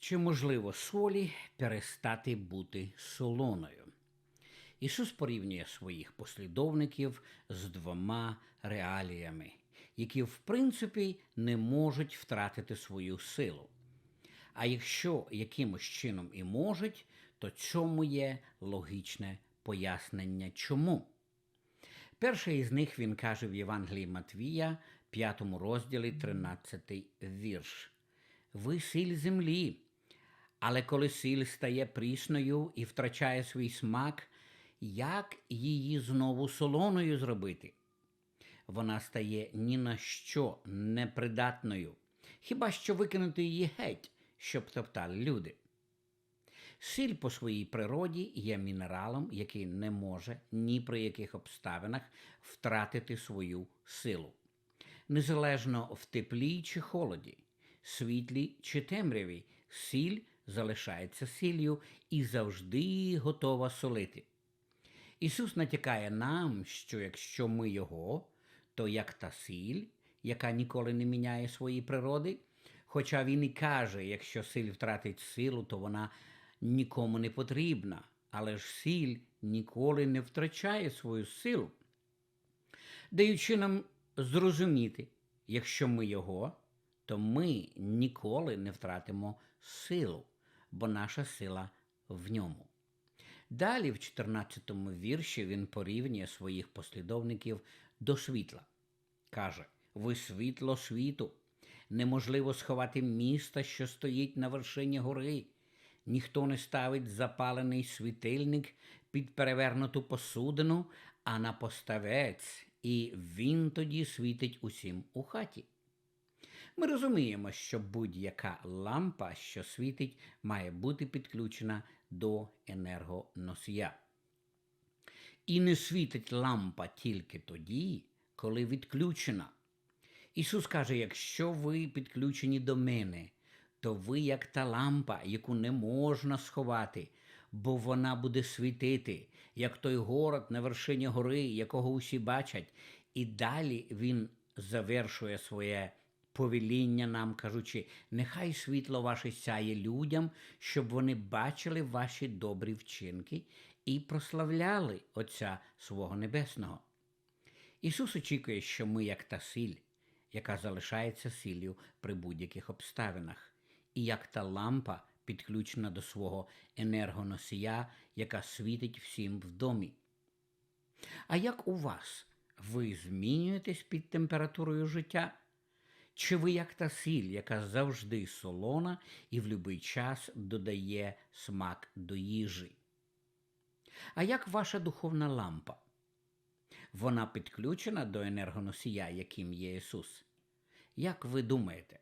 Чи можливо солі перестати бути солоною? Ісус порівнює своїх послідовників з двома реаліями, які в принципі не можуть втратити свою силу. А якщо якимось чином і можуть, то цьому є логічне пояснення чому. Перший із них він каже в Євангелії Матвія, 5 розділі, 13 вірш. Ви сіль землі, але коли сіль стає прісною і втрачає свій смак, як її знову солоною зробити? Вона стає ні на що непридатною, хіба що викинути її геть, щоб топтали люди. Сіль по своїй природі є мінералом, який не може ні при яких обставинах втратити свою силу. Незалежно в теплі чи холоді, світлі чи темряві, сіль залишається сіллю і завжди готова солити. Ісус натякає нам, що якщо ми Його, то як та сіль, яка ніколи не міняє свої природи, хоча Він і каже, якщо сіль втратить силу, то вона нікому не потрібна, але ж сіль ніколи не втрачає свою силу, даючи нам зрозуміти, якщо ми Його, то ми ніколи не втратимо силу, бо наша сила в ньому. Далі, в 14 вірші, він порівнює своїх послідовників до світла. Каже: Ви світло світу, неможливо сховати міста, що стоїть на вершині гори. Ніхто не ставить запалений світильник під перевернуту посудину, а на поставець, і він тоді світить усім у хаті. Ми розуміємо, що будь-яка лампа, що світить, має бути підключена до енергоносія. І не світить лампа тільки тоді, коли відключена. Ісус каже: якщо ви підключені до мене, то ви як та лампа, яку не можна сховати, бо вона буде світити, як той город на вершині гори, якого усі бачать. І далі він завершує своє повеління нам, кажучи, нехай світло ваше сяє людям, щоб вони бачили ваші добрі вчинки і прославляли Отця свого Небесного. Ісус очікує, що ми, як та сіль, яка залишається сіллю при будь-яких обставинах, і як та лампа підключена до свого енергоносія, яка світить всім в домі. А як у вас? Ви змінюєтесь під температурою життя? Чи ви як та сіль, яка завжди солона і в будь-який час додає смак до їжі? А як ваша духовна лампа? Вона підключена до енергоносія, яким є Ісус. Як ви думаєте,